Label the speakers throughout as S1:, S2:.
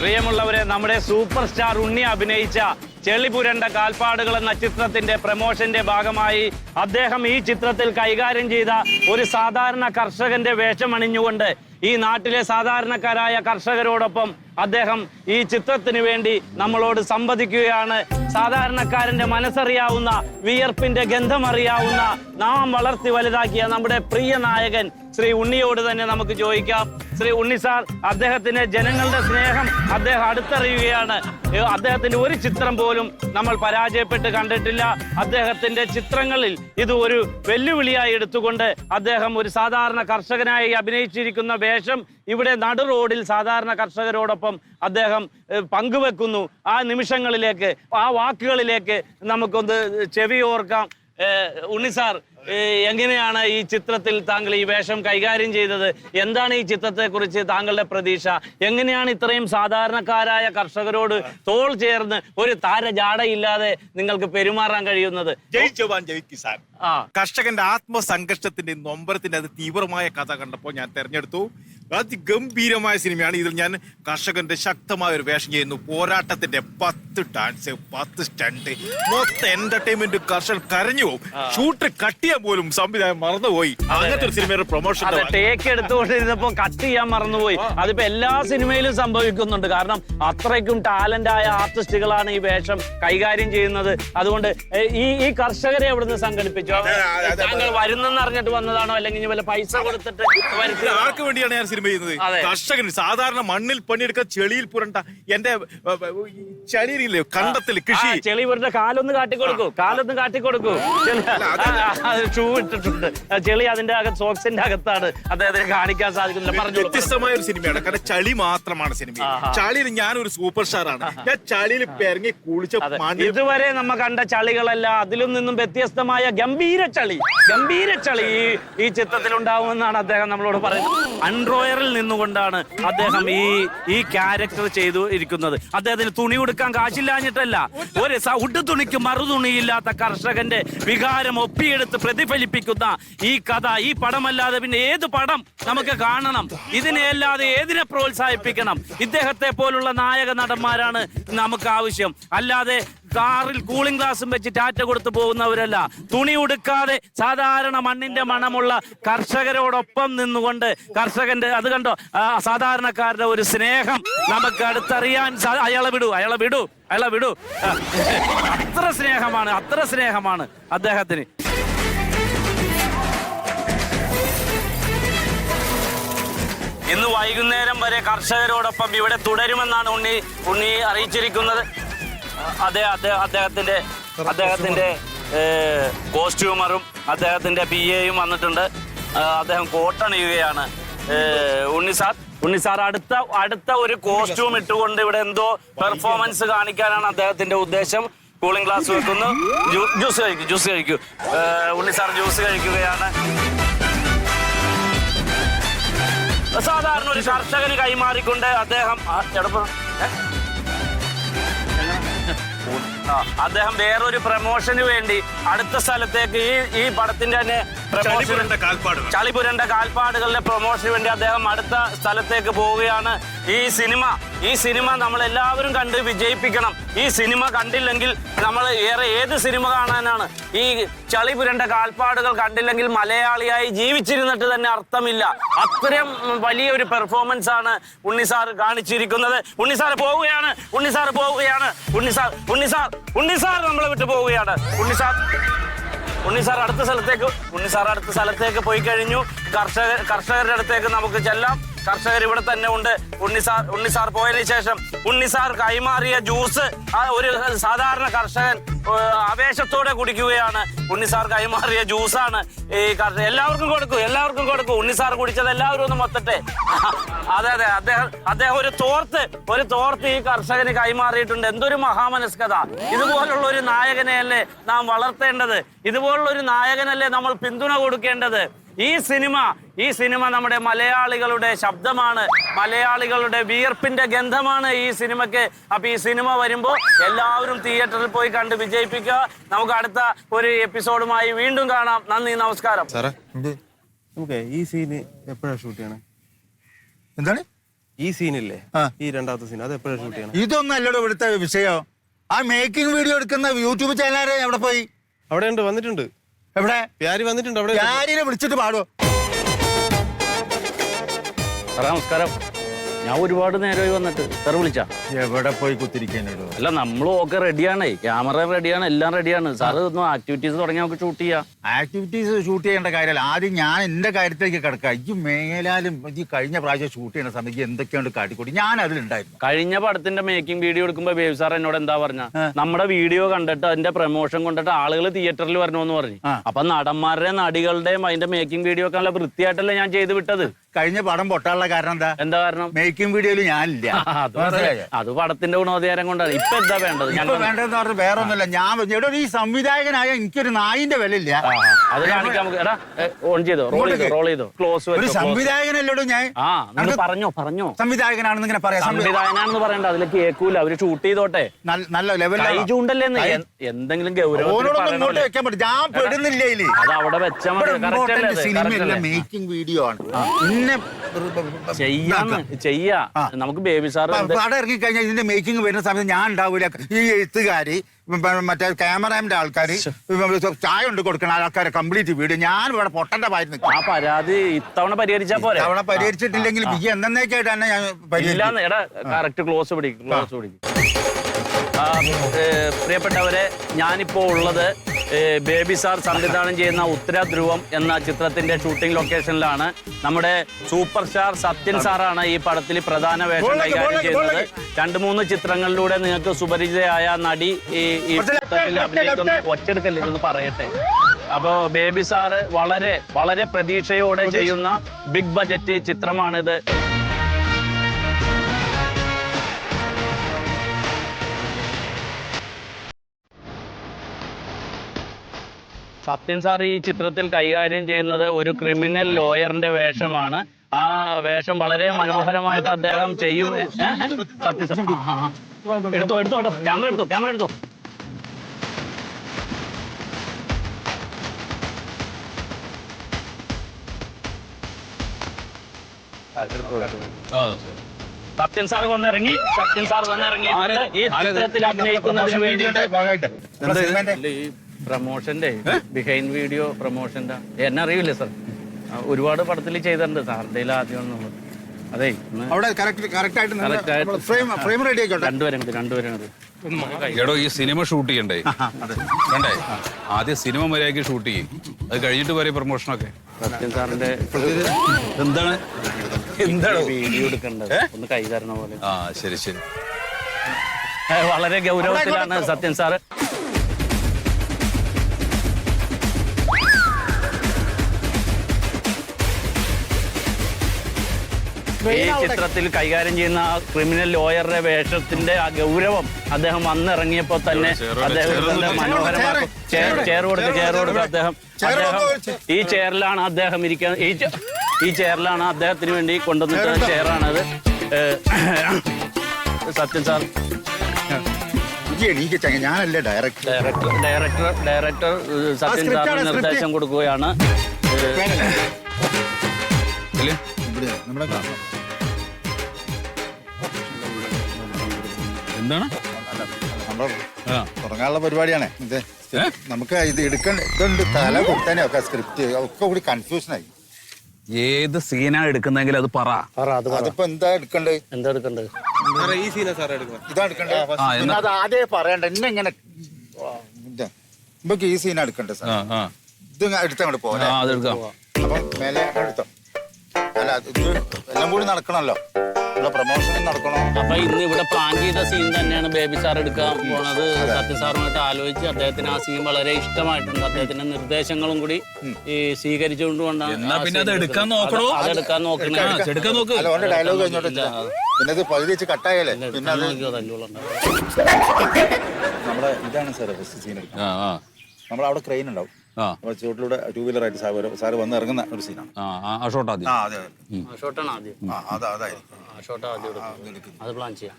S1: പ്രിയമുള്ളവരെ നമ്മുടെ super star ഉണ്ണി അഭിനയിച്ച ചെള്ളിപുരണ്ട കാൽപ്പാടുകൾ എന്ന ചിത്രത്തിന്റെ പ്രമോഷന്റെ ഭാഗമായി അദ്ദേഹം ഈ ചിത്രത്തിൽ കൈകാര്യം ചെയ്ത ഒരു സാധാരണ കർഷകന്റെ വേഷമണിഞ്ഞുകൊണ്ട് ഈ നാട്ടിലെ സാധാരണക്കാരായ കർഷകരോടൊപ്പം അദ്ദേഹം ഈ ചിത്രത്തിന് വേണ്ടി നമ്മളോട് സംവദിക്കുകയാണ്. സാധാരണക്കാരന്റെ മനസ്സറിയാവുന്ന വിയർപ്പിന്റെ ഗന്ധമറിയാവുന്ന നാം വളർത്തി വലുതാക്കിയ നമ്മുടെ പ്രിയ നായകൻ ശ്രീ ഉണ്ണിയോട് തന്നെ നമുക്ക് ചോദിക്കാം. ശ്രീ ഉണ്ണി സാർ അദ്ദേഹത്തിന് ജനങ്ങളുടെ സ്നേഹം അദ്ദേഹം അടുത്തറിയുകയാണ്. അദ്ദേഹത്തിന്റെ ഒരു ചിത്രം പോലും നമ്മൾ പരാജയപ്പെട്ട് കണ്ടിട്ടില്ല. അദ്ദേഹത്തിന്റെ ചിത്രങ്ങളിൽ ഇത് ഒരു വെല്ലുവിളിയായി എടുത്തുകൊണ്ട് അദ്ദേഹം ഒരു സാധാരണ കർഷകനായി അഭിനയിച്ചിരിക്കുന്ന വേഷം ഇവിടെ നടു റോഡിൽ സാധാരണ കർഷകരോടൊപ്പം അദ്ദേഹം ഏ, പങ്കുവെക്കുന്നു. ആ നിമിഷങ്ങളിലേക്ക് ആ വാക്കുകളിലേക്ക് നമുക്കൊന്ന് ചെവി ഓർക്കാം. ഉണ്ണി സാർ എങ്ങനെയാണ് ഈ ചിത്രത്തിൽ താങ്കൾ ഈ വേഷം കൈകാര്യം ചെയ്തത്? എന്താണ് ഈ ചിത്രത്തെ കുറിച്ച് താങ്കളുടെ പ്രതീക്ഷ? എങ്ങനെയാണ് ഇത്രയും സാധാരണക്കാരായ കർഷകരോട് തോൾ ചേർന്ന് ഒരു താരജാടയില്ലാതെ നിങ്ങൾക്ക് പെരുമാറാൻ കഴിയുന്നത്?
S2: ജയ് ജവാൻ ജയ് കിസാൻ. കർഷകന്റെ ആത്മസംഘർഷത്തിന്റെ നൊമ്പരത്തിന്റെ അത് തീവ്രമായ കഥ കണ്ടപ്പോൾ ഞാൻ തെരഞ്ഞെടുത്തു. അതിഗംഭീരമായ സിനിമയാണ് ഇതിൽ ഞാൻ കർഷകന്റെ ശക്തമായ ഒരു വേഷം ചെയ്യുന്നു. പോരാട്ടത്തിന്റെ പത്ത് ഡാൻസ് പത്ത് സ്റ്റണ്ട് മൊത്തം എന്റർടൈൻമെന്റ് കർഷകർ കരഞ്ഞു പോകും ഷൂട്ട് കട്ട് ചെയ്യാൻ പോലും സംവിധാനം മറന്നുപോയി. അങ്ങനത്തെ ഒരു സിനിമയുടെ പ്രൊമോഷൻ
S1: അതെ ടേക്ക് എടുത്തുകൊണ്ടിരുന്നപ്പോ കട്ട് ചെയ്യാൻ മറന്നുപോയി. അതിപ്പോ എല്ലാ സിനിമയിലും സംഭവിക്കുന്നുണ്ട്. കാരണം അത്രയ്ക്കും ടാലന്റ് ആയ ആർട്ടിസ്റ്റുകളാണ് ഈ വേഷം കൈകാര്യം ചെയ്യുന്നത്. അതുകൊണ്ട് ഏ, ഈ ഈ കർഷകരെ എവിടുന്ന് സംഘടിപ്പിച്ചു. താങ്കൾ വരുന്നെന്ന് അറിഞ്ഞിട്ട് വന്നതാണോ? അല്ലെങ്കിൽ ഇനി വല്ല പൈസ കൊടുത്തിട്ട് വരുത്തി
S2: ആർക്ക് വേണ്ടിയാണ് ഞാൻ സിനിമ ചെയ്യുന്നത്?
S1: അതെ.
S2: കർഷകന് സാധാരണ മണ്ണിൽ പണിയെടുക്കാൻ ചെളിയിൽ പുരണ്ട എന്റെ ഏ, ഏ, ഈ കണ്ടത്തിൽ കൃഷി.
S1: ചെളി ഇവരുടെ കാലൊന്ന് കാട്ടിക്കൊടുക്കൂ. കാലൊന്ന് കാട്ടിക്കൊടുക്കൂ. ചെളി ഷൂ ഇട്ടിട്ടുണ്ട്. ചെളി അതിന്റെ അകത്ത് സോക്സിന്റെ അകത്താണ് അദ്ദേഹത്തിന് കാണിക്കാൻ സാധിക്കുന്നില്ല പറഞ്ഞു
S2: വ്യത്യസ്തമായ ഒരു സിനിമയാണ്. കാരണം ചളി മാത്രമാണ് സിനിമ. ചളിയിൽ ഞാൻ ഒരു സൂപ്പർ സ്റ്റാർ ആണ് ഞാൻ ചളിയിൽ പെരങ്ങി കുളിച്ച.
S1: ഇതുവരെ നമ്മ കണ്ട ചളികളല്ല. അതിലും നിന്നും വ്യത്യസ്തമായ ഗംഭീര ചളി. ഗംഭീര ചളി ഈ ചിത്രത്തിൽ ഉണ്ടാവുമെന്നാണ് അദ്ദേഹം നമ്മളോട് പറയുന്നത്. അൺറോയറിൽ നിന്നുകൊണ്ടാണ് അദ്ദേഹം ഈ ഈ ക്യാരക്ടർ ചെയ്തു ഇരിക്കുന്നത്. അദ്ദേഹത്തിന് തുണി കൊടുക്കാൻ കാശില്ലാഞ്ഞിട്ടല്ല. ഒരു ഉടു തുണിക്ക് മറുതുണിയില്ലാത്ത കർഷകന്റെ വികാരം ഒപ്പിയെടുത്ത് പ്രതിഫലിപ്പിക്കുന്ന ഈ കഥ ഈ പടമല്ലാതെ പിന്നെ ഏത് പടം നമുക്ക് കാണണം? ഇതിനെ അല്ലാതെ ഏതിനെ പ്രോത്സാഹിപ്പിക്കണം? ഇദ്ദേഹത്തെ പോലുള്ള നായക നടന്മാരാണ് നമുക്ക് ആവശ്യം. അല്ലാതെ കാറിൽ കൂളിംഗ് ഗ്ലാസും വെച്ച് ടാറ്റ കൊടുത്തു പോകുന്നവരല്ല. തുണി ഉടുക്കാതെ സാധാരണ മണ്ണിന്റെ മണമുള്ള കർഷകരോടൊപ്പം നിന്നുകൊണ്ട് കർഷകന്റെ അത് കണ്ടോ? സാധാരണക്കാരുടെ ഒരു സ്നേഹം നമുക്ക് അടുത്തറിയാൻ അയാളെ വിടൂ അയാളെ വിടൂ അയാളെ വിടൂ. അത്ര സ്നേഹമാണ് അത്ര സ്നേഹമാണ് അദ്ദേഹത്തിന്. ഇന്ന് വൈകുന്നേരം വരെ കർഷകരോടൊപ്പം ഇവിടെ തുടരുമെന്നാണ് ഉണ്ണി ഉണ്ണി അറിയിച്ചിരിക്കുന്നത്. അതെ അദ്ദേഹത്തിന്റെ അദ്ദേഹത്തിന്റെ കോസ്റ്റ്യൂമറും അദ്ദേഹത്തിന്റെ പി എയും വന്നിട്ടുണ്ട്. അദ്ദേഹം കോട്ടണിയുകയാണ് ഉണ്ണി സാർ ഉണ്ണി സാർ അടുത്ത അടുത്ത ഒരു കോസ്റ്റ്യൂം ഇട്ടുകൊണ്ട് ഇവിടെ എന്തോ പെർഫോമൻസ് കാണിക്കാനാണ് അദ്ദേഹത്തിന്റെ ഉദ്ദേശം. കൂളിംഗ് ഗ്ലാസ് വെക്കുന്നു. ജ്യൂസ് കഴിക്കും ജ്യൂസ് കഴിക്കൂ. ഉണ്ണി സാർ ജ്യൂസ് കഴിക്കുകയാണ്. സാധാരണ ഒരു കർഷകന് കൈമാറിക്കൊണ്ട് അദ്ദേഹം ആ, അദ്ദേഹം വേറൊരു പ്രമോഷന് വേണ്ടി അടുത്ത സ്ഥലത്തേക്ക് ഈ ഈ പടത്തിന്റെ തന്നെ പ്രമോഷൻ
S2: ചളിപുരണ്ട
S1: കാൽപ്പാടുകളുടെ പ്രൊമോഷന് വേണ്ടി അദ്ദേഹം അടുത്ത സ്ഥലത്തേക്ക് പോവുകയാണ്. ഈ സിനിമ ഈ സിനിമ നമ്മൾ എല്ലാവരും കണ്ട് വിജയിപ്പിക്കണം. ഈ സിനിമ കണ്ടില്ലെങ്കിൽ നമ്മൾ ഏറെ ഏത് സിനിമ കാണാനാണ്? ഈ ചളിപുരണ്ട കാൽപ്പാടുകൾ കണ്ടില്ലെങ്കിൽ മലയാളിയായി ജീവിച്ചിരുന്നിട്ട് തന്നെ അർത്ഥമില്ല. അത്രയും വലിയൊരു പെർഫോമൻസ് ആണ് ഉണ്ണിസാർ കാണിച്ചിരിക്കുന്നത്. ഉണ്ണിസാർ പോവുകയാണ്. ഉണ്ണിസാർ പോവുകയാണ്. Unni sir Unni sir Unni sir നമ്മളെ വിട്ടു പോവുകയാണ്. ഉണ്ണിസാർ ഉണ്ണിസാർ അടുത്ത സ്ഥലത്തേക്ക് ഉണ്ണിസാർ അടുത്ത സ്ഥലത്തേക്ക് പോയി കഴിഞ്ഞു. കർഷക കർഷകരുടെ അടുത്തേക്ക് നമുക്ക് ചെല്ലാം. കർഷകർ ഇവിടെ തന്നെ ഉണ്ട്. ഉണ്ണിസാർ ഉണ്ണിസാർ ഉണ്ണി സാർ പോയതിനു ശേഷം ഉണ്ണിസാർ കൈമാറിയ ജ്യൂസ് ഒരു സാധാരണ കർഷകൻ ആവേശത്തോടെ കുടിക്കുകയാണ്. ഉണ്ണിസാർ കൈമാറിയ ജ്യൂസാണ്. ഈ കർഷക എല്ലാവർക്കും കൊടുക്കും എല്ലാവർക്കും കൊടുക്കും. ഉണ്ണിസാർ കുടിച്ചത് എല്ലാവരും ഒന്ന് മൊത്തട്ടെ. അതെ അതെ അദ്ദേഹം അദ്ദേഹം ഒരു തോർത്ത് ഒരു തോർത്ത് ഈ കർഷകന് കൈമാറിയിട്ടുണ്ട്. എന്തൊരു മഹാമനസ്കത. ഇതുപോലുള്ള ഒരു നായകനെയല്ലേ നാം വളർത്തേണ്ടത്? ഇതുപോലുള്ള ഒരു നായകനല്ലേ നമ്മൾ പിന്തുണ കൊടുക്കേണ്ടത്? ഈ സിനിമ ഈ സിനിമ നമ്മുടെ മലയാളികളുടെ ശബ്ദമാണ് മലയാളികളുടെ വിയർപ്പിന്റെ ഗന്ധമാണ് ഈ സിനിമയ്ക്ക്. അപ്പൊ ഈ സിനിമ വരുമ്പോൾ എല്ലാവരും തിയേറ്ററിൽ പോയി കണ്ട് വിജയിപ്പിക്കുക. നമുക്ക് അടുത്ത ഒരു എപ്പിസോഡുമായി വീണ്ടും കാണാം. നന്ദി നമസ്കാരം.
S3: നമുക്ക് ഈ സീന് എപ്പോഴാണ് ഷൂട്ട് ചെയ്യണേ?
S4: എന്താണ്?
S3: ഈ സീനില്ലേ? ഈ രണ്ടാമത്തെ സീൻ അത് എപ്പോഴാണ് ഷൂട്ട് ചെയ്യണം?
S4: ഇതൊന്നും അല്ലടോ ഇവിടുത്തെ വിഷയം. ആ മേക്കിംഗ് വീഡിയോ എടുക്കുന്ന യൂട്യൂബ് ചാനലാരെ എവിടെ പോയി?
S3: അവിടെ ഉണ്ട് വന്നിട്ടുണ്ട്.
S4: എവിടെ
S3: പ്യാരി വന്നിട്ടുണ്ട് അവിടെ.
S4: വിളിച്ചിട്ട്
S1: പാടുവോ നമസ്കാരം ഞാൻ ഒരുപാട് നേരമായി വന്നിട്ട്. സാർ വിളിച്ചാ.
S4: എവിടെ പോയി കുത്തിരിക്കാനോ
S1: അല്ല നമ്മളും ഒക്കെ റെഡിയാണ് ക്യാമറ റെഡിയാണ് എല്ലാം റെഡിയാണ് സാറ് ഒന്ന് ആക്ടിവിറ്റീസ് തുടങ്ങി നമുക്ക് ഷൂട്ട് ചെയ്യാം.
S4: ആക്ടിവിറ്റീസ് ഷൂട്ട് ചെയ്യേണ്ട കാര്യമല്ല. ആദ്യം ഞാൻ എന്റെ കാര്യത്തിലേക്ക് കിടക്കാം. ഈ മേലാലും ഈ കഴിഞ്ഞ പ്രാവശ്യം ഷൂട്ട് ചെയ്യുന്ന സമയത്ത് എന്തൊക്കെയുണ്ട് കാട്ടിക്കൂട്ടി. ഞാൻ അതിലുണ്ടായിരുന്നു.
S1: കഴിഞ്ഞ പടത്തിന്റെ മേക്കിംഗ് വീഡിയോ എടുക്കുമ്പോ ബേബി സാർ എന്നോട് എന്താ പറഞ്ഞ? നമ്മുടെ വീഡിയോ കണ്ടിട്ട് അതിന്റെ പ്രൊമോഷൻ കൊണ്ടിട്ട് ആളുകൾ തിയേറ്ററിൽ വരണമെന്ന് പറഞ്ഞു. അപ്പൊ നടന്മാരുടെയും നടികളുടെയും അതിന്റെ മേക്കിംഗ് വീഡിയോ ഒക്കെ നല്ല വൃത്തിയായിട്ടല്ലേ ഞാൻ ചെയ്ത് വിട്ടത്?
S4: കഴിഞ്ഞ പടം പൊട്ടാനുള്ള കാരണം എന്താ?
S1: എന്താ കാരണം?
S4: മേക്കിംഗ് വീഡിയോയിൽ ഞാനില്ല.
S1: അത്
S4: മനസ്സിലായോ?
S1: അത് പടത്തിന്റെ ഗുണോദ്ധാരം കൊണ്ടാണ്. ഇപ്പൊ എന്താ വേണ്ടത്?
S4: ഇപ്പൊ
S1: ഞങ്ങൾ
S4: വേണ്ടതെന്ന് പറഞ്ഞാൽ വേറെ ഒന്നുമില്ല ഞാൻ പറഞ്ഞു, എടോ ഈ സംവിധായകനായ എനിക്കൊരു നായിന്റെ വില ഇല്ല
S1: ആ. അത് കാണിക്കാൻ നമുക്ക് എടാ ഓൺ ചെയ്തോ? റോൾ ചെയ്തോ?
S4: ഇങ്ങോട്ടേക്ക്.
S1: റോൾ ചെയ്തോ? ക്ലോസ്
S4: ഒരു സംവിധായകനല്ലോടോ ഞാൻ?
S1: ആ നിങ്ങൾ
S4: നമുക്ക്
S1: പറഞ്ഞോ പറഞ്ഞോ.
S4: സംവിധായകനാണെന്ന് ഇങ്ങനെ പറയാം. സംവി-
S1: സംവിധായകനാണെന്ന് പറയണ്ട അതിലേക്ക് കേൾക്കൂല അവർ ഷൂട്ട് ചെയ്തോട്ടെ.
S4: നല്ല- നല്ല
S1: കൈ ചൂണ്ടല്ലേന്ന് എന്തെങ്കിലും ഗൗരവം
S4: ഓനോടൊന്നും ഇങ്ങോട്ട് വെക്കാൻ പറ്റും ഞാൻ പെടുന്നില്ല ഇതിൽ
S1: അത് അവിടെ വെച്ചാൽ മതി. അല്ലേ
S4: ഇമ്പോർട്ടന്റ്
S1: അത്? Correct
S4: അല്ല
S1: അല്ലേ?
S4: മേക്കിംഗ് വീഡിയോ ആണ്. ഇന്നെ
S1: ചെയ്യാന്ന് ചെയ്യാ. നമുക്ക് ബേബി സാർ
S4: പടം ഇറങ്ങി കഴിഞ്ഞാൽ ഇതിന്റെ മേക്കിംഗ് വരുന്ന സമയത്ത് ഞാൻ ഉണ്ടാവില്ല ഈ എഴുത്തുകാരി മറ്റേ ക്യാമറാമിന്റെ ആൾക്കാർ ചായ ഉണ്ട് കൊടുക്കുന്ന ആൾക്കാരെ കംപ്ലീറ്റ് വീട് ഞാൻ ഇവിടെ പൊട്ടന്റെ നിൽക്കും
S1: ആ പരാതി ഇത്തവണ പരിഹരിച്ചാ പോരെ.
S4: തവണ പരിഹരിച്ചിട്ടില്ലെങ്കിൽ ഈ എന്നേക്കായിട്ട് തന്നെ ഞാൻ
S1: എടാ കറക്റ്റ് ക്ലോസ് പിടിക്കും ക്ലോസ് പിടിക്കും. പ്രിയപ്പെട്ടവരെ ഞാനിപ്പോ ഉള്ളത് ബേബി സാർ സംവിധാനം ചെയ്യുന്ന ഉത്തര ധ്രുവം എന്ന ചിത്രത്തിന്റെ ഷൂട്ടിംഗ് ലൊക്കേഷനിലാണ് നമ്മുടെ സൂപ്പർ സ്റ്റാർ സത്യൻ സാറാണ് ഈ പടത്തിൽ പ്രധാന വേഷം കൈകാര്യം ചെയ്യുന്നത്. രണ്ട് മൂന്ന് ചിത്രങ്ങളിലൂടെ നിങ്ങൾക്ക് സുപരിചിതയായ നടി ഈ ഈ ചിത്രത്തിൽ
S4: left,
S1: അഭിനയിക്കുന്ന
S4: left.
S1: എന്ന് പറയട്ടെ. അപ്പോ ബേബി സാറ് വളരെ വളരെ പ്രതീക്ഷയോടെ ചെയ്യുന്ന ബിഗ് ബജറ്റ് ചിത്രമാണിത്. സത്യൻ സാർ ഈ ചിത്രത്തിൽ കൈകാര്യം ചെയ്യുന്നത് ഒരു ക്രിമിനൽ ലോയറിന്റെ വേഷമാണ്. ആ വേഷം വളരെ മനോഹരമായിട്ട് അദ്ദേഹം ചെയ്യും. സത്യൻ സാർ. എടുത്തോ എടുത്തോ ക്യാമറ എടുത്തോ ക്യാമറ എടുത്തോ. സത്യൻ സാർ വന്നിറങ്ങി സത്യൻ സാർ വന്നിറങ്ങി. ഈ ചിത്രത്തിൽ അഭിനയിക്കുന്നതിന് വേണ്ടിയിട്ട്
S4: സിനിമേന്റെ
S1: അല്ല, ഈ പ്രൊമോഷന്റെ ബിഹൈൻഡ് വീഡിയോ പ്രൊമോഷന്റെ എന്നെ അറിയില്ലേ സാർ ഒരുപാട് പടത്തിൽ ചെയ്തിട്ടുണ്ട്. സാറിന്റെ ആദ്യം എന്നുള്ളത് അതെ
S4: അവിടെ ഫ്രെയിം റെഡി ആയിക്കോട്ടെ?
S1: രണ്ടുപേരും കൂടി രണ്ടുപേരും കൂടി
S5: എടോ ഈ സിനിമ ഷൂട്ട് ചെയ്യണ്ടേ? വേണ്ടേ ആദ്യം സിനിമ മര്യാദയ്ക്ക് ഷൂട്ട് ചെയ്യും. അത് കഴിഞ്ഞിട്ട് പറയും പ്രൊമോഷനൊക്കെ
S1: സത്യൻ സാറിന്റെ
S5: എന്താണ്? എന്താണ്?
S1: വീഡിയോ എടുക്കേണ്ടത്. ഒന്ന് കൈ തരണ പോലെ.
S5: ആ ശരി ശരി.
S1: വളരെ ഗൗരവത്തിലാണ് സത്യൻ സാറ്. ഈ ചിത്രത്തിൽ കൈകാര്യം ചെയ്യുന്ന ആ ക്രിമിനൽ ലോയറുടെ വേഷത്തിന്റെ ആ ഗൗരവം അദ്ദേഹം വന്നിറങ്ങിയപ്പോ തന്നെ അദ്ദേഹത്തിന്റെ മനോഹരമായ ചെയർ ചെയർ കൊടുത്ത് ചെയർ കൊടുത്ത് അദ്ദേഹം അദ്ദേഹം ഈ ചെയറിലാണ് അദ്ദേഹം ഇരിക്കുന്നത് ഈ ചെ- ഈ ചെയറിലാണ് അദ്ദേഹത്തിന് വേണ്ടി കൊണ്ടുവന്നിട്ടുള്ള ചെയറാണത്. ഏ, സത്യൻ സാർ.
S4: എനിക്ക് ചങ്ങ ഞാനല്ലേ ഡയറക്ടർ
S1: ഡയറക്ടർ ഡയറക്ടർ ഡയറക്ടർ ഏഹ്, സത്യൻ
S4: script
S1: സാറിന്
S4: script.
S1: നിർദ്ദേശം കൊടുക്കുകയാണ്?
S4: ഇവിടെ നമ്മുടെ
S5: എന്താണ്?
S4: തുടങ്ങാനുള്ള പരിപാടിയാണ്. ഇത് നമുക്ക് ഇത് എടുക്കണ്ട ഇതുണ്ട്. തല കൊടുത്തനെ ഒക്കെ സ്ക്രിപ്റ്റ് ഒക്കെ കൂടി കൺഫ്യൂഷനായി
S5: ഏത് സീനാണ് എടുക്കുന്നെങ്കിൽ അത് പറ.
S4: അതിപ്പോ എന്താ എടുക്കണ്ടേ?
S1: എന്താ എടുക്കേണ്ടത്
S3: ഈ സീനാ സാറേ
S4: ഇതാ എടുക്കണ്ടേ? പിന്നെ അത് ആദ്യമേ പറയണ്ട എന്നെ ഇങ്ങനെ ഇത്. നമുക്ക് ഈ സീനാ എടുക്കണ്ടേ സാർ ഇത് എടുത്തങ്ങോട്ട്
S5: അതെടുക്കാം.
S4: അപ്പൊ മേലെ എടുത്തോ. അല്ല അത് ഇത് എല്ലാം കൂടി നടക്കണല്ലോ. ഇവിടെ പ്രൊമോഷനും നടക്കണം?
S1: അപ്പൊ ഇന്ന് ഇവിടെ പ്ലാൻ ചെയ്ത സീൻ തന്നെയാണ് ബേബി സാർ എടുക്കാൻ പോണത്. സത്യ സാറുമായിട്ട് ആലോചിച്ച് അദ്ദേഹത്തിന് ആ സീൻ വളരെ ഇഷ്ടമായിട്ടുണ്ട്. അദ്ദേഹത്തിന്റെ നിർദ്ദേശങ്ങളും കൂടി ഈ സ്വീകരിച്ചുകൊണ്ട് കൊണ്ടാണ്
S5: എന്നാ പിന്നെ അത് എടുക്കാൻ നോക്കണോ?
S1: അതെടുക്കാൻ നോക്കണേ.
S5: എടുക്കാൻ നോക്ക്.
S4: അല്ല ഓന്റെ ഡയലോഗ് കഴിഞ്ഞോട്ടെ പിന്നെ ഇത് പകുതി വെച്ച് കട്ടായാലേ പിന്നെ അത്. നമ്മുടെ ഇതാണ് സാർ ഫസ്റ്റ് സീൻ എടുക്കുന്നത് നമ്മൾ അവിടെ ക്രെയിൻ ഉണ്ടാവും.
S5: ആ.
S4: അപ്പോൾ ചുവട്ടിലൂടെ ടൂ വീലർ ആയിട്ട് സാർ വരും- സാർ വന്ന് ഇറങ്ങുന്ന ഒരു സീനാണ്
S5: ആ ഷോട്ട് ആദ്യം.
S4: ആ അതെ അതെ.
S1: ആ ഷോട്ടാണ് ആദ്യം.
S4: ആ അതാ അതായിരിക്കും.
S1: ആ ഷോട്ട് ആദ്യം അത് പ്ലാൻ ചെയ്യാം.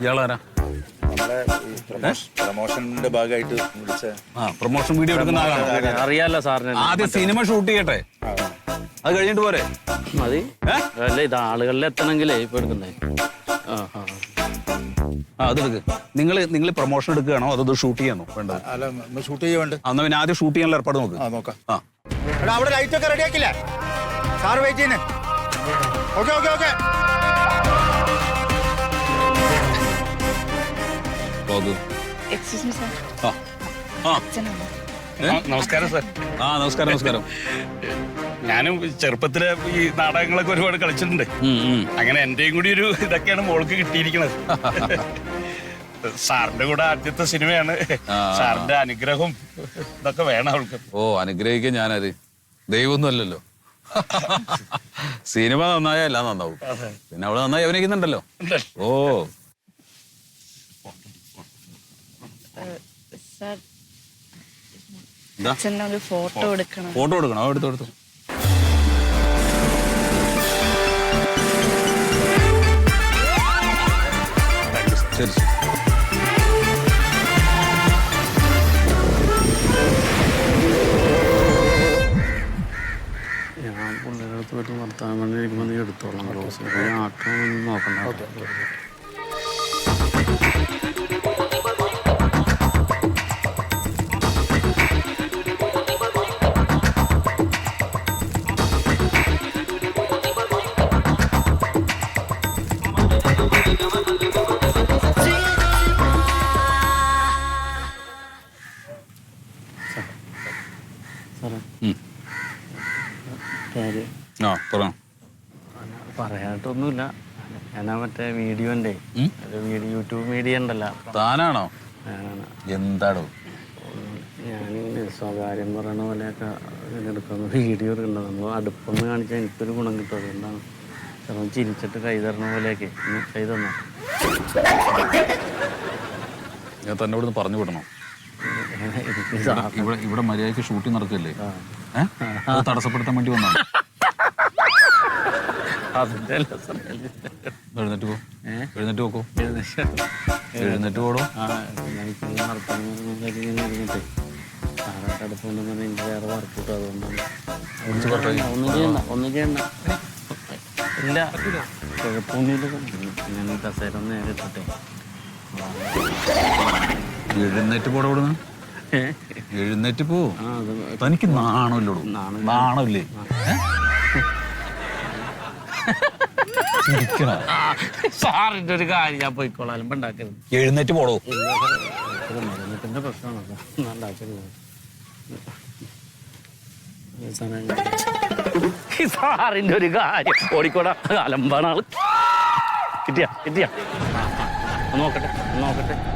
S5: ഇയാളാരാ?
S4: നമ്മുടെ ഈ പ്രൊമോഷൻ പ്രൊമോഷന്റെ ഭാഗമായിട്ട് വിളിച്ച
S5: ആ പ്രൊമോഷൻ വീഡിയോ എടുക്കുന്ന ആളാണ്.
S1: അറിയാലോ സാറിന്.
S5: ആദ്യം സിനിമ ഷൂട്ട് ചെയ്യട്ടെ. അത് കഴിഞ്ഞിട്ട് പോരെ?
S1: മതി. അല്ല ഇത് ആളുകളിൽ എത്തണമെങ്കിലേ ഇപ്പൊ ആ ആ
S5: അതെടുക്ക് നിങ്ങൾ നിങ്ങൾ പ്രൊമോഷൻ എടുക്കുകയാണോ അതോ ഷൂട്ട് ചെയ്യാനോ വേണ്ടത്.
S4: അല്ല ഷൂട്ട് ചെയ്യുന്നുണ്ട്.
S5: അന്ന് പിന്നെ ആദ്യം ഷൂട്ട് ചെയ്യാനുള്ള ഏർപ്പാട് നോക്ക്.
S4: ആ നോക്കാം.
S5: ആ.
S4: എടാ അവിടെ ലൈറ്റ് ഒക്കെ റെഡി ആക്കില്ലേ? സാർ വെയിറ്റ് ചെയ്യുന്നേ. Okay okay okay
S6: excuse me sir
S5: ആ. ആ.
S7: നമസ്കാരം സാർ
S5: ആ നമസ്കാരം നമസ്കാരം.
S7: ഞാനും ചെറുപ്പത്തിൽ ഈ നാടകങ്ങളൊക്കെ ഒരുപാട് കളിച്ചിട്ടുണ്ട്. അങ്ങനെ എന്റെയും കൂടി ഒരു ഇതൊക്കെയാണ് മോൾക്ക് കിട്ടിയിരിക്കുന്നത് സാറിന്റെ കൂടെ ആദ്യത്തെ സിനിമയാണ്. സാറിന്റെ അനുഗ്രഹവും ഇതൊക്കെ വേണം അവൾക്ക്.
S5: ഓ അനുഗ്രഹിക്കാൻ ഞാനത്. ദൈവമൊന്നും അല്ലല്ലോ സിനിമ നന്നായ എല്ലാം നന്നാവും. പിന്നെ അവൾ നന്നായി അഭിനയിക്കുന്നുണ്ടല്ലോ. ഓ.
S6: ഫോട്ടോ എടുക്കണം.
S5: ഫോട്ടോ എടുക്കണം. എടുത്തു എടുത്തു ശരി ശരി.
S1: പോയിട്ട് പറഞ്ഞിരിക്കുമ്പോൾ നീ എടുത്തോളാം ഞാൻ ആട്ടം നോക്കണ്ട. മറ്റേ വീഡിയോന്റെ വീഡിയോ യൂട്യൂബ് മീഡിയ ഉണ്ടല്ലോ.
S5: താനാണോ? എന്താടോ?
S1: ഞാനിങ്ങനെ സ്വകാര്യം പറയണ പോലെയൊക്കെ എടുക്കുന്ന വീഡിയോ എടുക്കുന്നത്. നമ്മൾ അടുപ്പൊന്ന് കാണിച്ചാൽ എനിക്കൊരു ഗുണം കിട്ടും. അതുകൊണ്ടാണ് ചിലപ്പോൾ ചിരിച്ചിട്ട് കൈ തരണ പോലെയൊക്കെ. കൈ തന്നോ?
S5: ഞാൻ തന്നെ ഇവിടുന്ന് പറഞ്ഞു വിടണം? ഇവിടെ ഇവിടെ മര്യാദയ്ക്ക് ഷൂട്ടിംഗ് നടക്കില്ലേ? തടസ്സപ്പെടുത്താൻ വേണ്ടി വന്നാണ്.
S1: അതിന്റെ
S5: എഴുന്നേറ്റ് പോ? എഴുന്നേറ്റ് പോക്കോ. എഴുന്നേറ്റ് പോടോ.
S1: എനിക്ക് വേറെ അതുകൊണ്ടാണ്. ഒന്നും ചെയ്യണ്ട ഒന്നും ചെയ്യണ്ട. ഇല്ല. കുഴപ്പമൊന്നുമില്ല. ഞാൻ കസേര ഒന്ന് നേരെ ഇട്ടിട്ടെ.
S5: എഴുന്നേറ്റ് പോടോ ഇവിടുന്ന് എഴുന്നേറ്റ് പോ. തനിക്ക് നാണമില്ലോടൂ.
S1: നാണമില്ല. സാറിന്റെ ഒരു കാര്യം ഞാൻ പോയിക്കോളാം. അലമ്പ് ഉണ്ടാക്കരുത്.
S5: എഴുന്നേറ്റ് പോടോ.
S1: മരുന്നത്തിന്റെ പ്രശ്നമാണ് ഉണ്ടാക്കരുത് സാറിന്റെ ഒരു കാര്യം. ഓടിക്കോടാ. അലമ്പാണ് ആൾ. കിട്ടിയ കിട്ടിയ. നോക്കട്ടെ നോക്കട്ടെ.